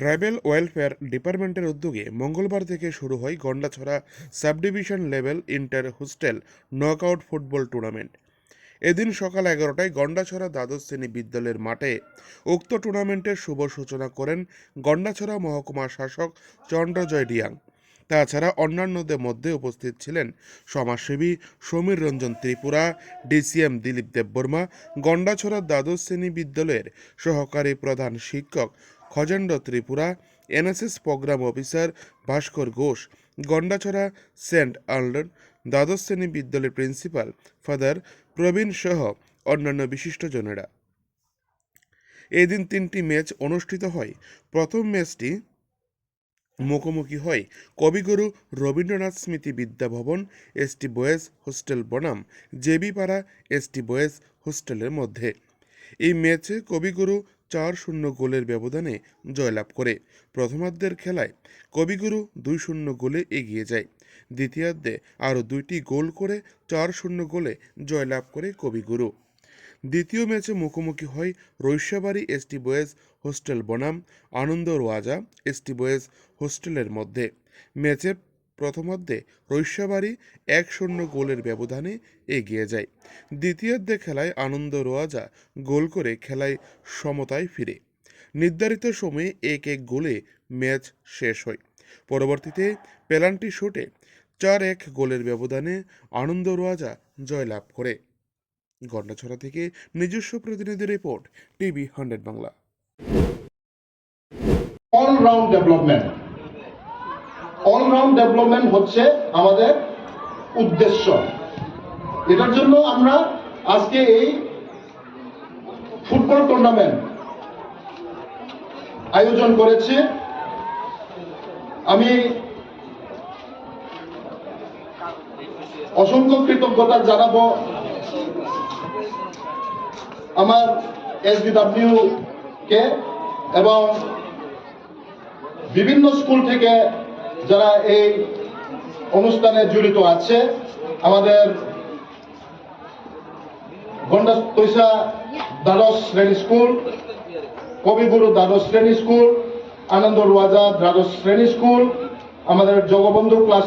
Tribal welfare ডিপার্টমেন্টের উদ্যোগে মঙ্গলবার থেকে শুরু হয় Gandacherra subdivision level inter hostel knockout football tournament. এদিন সকাল এগারোটায় গন্ডাছড়া দ্বাদশ শ্রেণি বিদ্যালয়ের মাঠে উক্ত টুর্নামেন্টের শুভ সূচনা করেন গন্ডাছড়া মহকুমা শাসক চন্দ্রজয় ডিয়াং। তাছাড়া অন্যান্যদের মধ্যে উপস্থিত ছিলেন সমাজসেবী সমীর রঞ্জন ত্রিপুরা, ডিসিএম দিলীপ দেববর্মা, গন্ডাছড়া দ্বাদশ শ্রেণি বিদ্যালয়ের সহকারী প্রধান শিক্ষক Khajendra Tripura, NSS program officer Bhaskar Ghosh, Gandacherra Saint Arlon দ্বাদশ শ্রেণি বিদ্যালয়ের প্রিন্সিপাল ফাদার প্রবীণ সহ অন্যান্য বিশিষ্টজনেরা এদিন তিনটি ম্যাচ অনুষ্ঠিত হয়। প্রথম ম্যাচটি মুখোমুখি হয় কবিগুরু রবীন্দ্রনাথ স্মৃতি বিদ্যাভবন এসটি বয়েজ হোস্টেল বনাম জেবিপাড়া এসটি বয়েজ হোস্টেলের মধ্যে। এই ম্যাচে কবিগুরু চার শূন্য গোলের ব্যবধানে জয়লাভ করে। প্রথমার্ধের খেলায় কবিগুরু দুই শূন্য গোলে এগিয়ে যায়। দ্বিতীয়ার্ধে আরও দুইটি গোল করে চার শূন্য গোলে জয়লাভ করে কবিগুরু। দ্বিতীয় ম্যাচে মুখোমুখি হয় রৈশ্যাবাড়ি এসটি বয়েজ হোস্টেল বনাম, আনন্দ রোয়াজা এসটি বয়েজ হোস্টেলের মধ্যে। ম্যাচের প্রথমার্ধে রৈশ্যাবাড়ি এক শূন্য গোলের ব্যবধানে এগিয়ে যায়। দ্বিতীয়ার্ধে খেলায় আনন্দ রোয়াজা গোল করে খেলায় সমতায় ফিরে। নির্ধারিত সময়ে এক এক গোলে ম্যাচ শেষ হয়। পরবর্তীতে পেনাল্টি শুটে চার এক গোলের ব্যবধানে আনন্দ রোয়াজা জয়লাভ করে। গন্ডাছড়া থেকে নিজস্ব প্রতিনিধি report, TV hundred Bangla. All round development all round development হচ্ছে আমাদের উদ্দেশ্য। এটার জন্য আমরা আজকে এই ফুটবল টুর্নামেন্ট আয়োজন করেছি। আমি অসংখ্য কৃতজ্ঞতা জানাব আমার এসবিডাব্লিউ কে এবং বিভিন্ন স্কুল থেকে যারা এই অনুষ্ঠানে জড়িত আছে, আমাদের গন্ডা তৈসা দ্বাদশ শ্রেণি স্কুল, কবিগুরু দ্বাদশ শ্রেণি স্কুল আনন্দ রাজা দ্বাদশ শ্রেণি স্কুল, আমাদের জগবন্ধু ক্লাস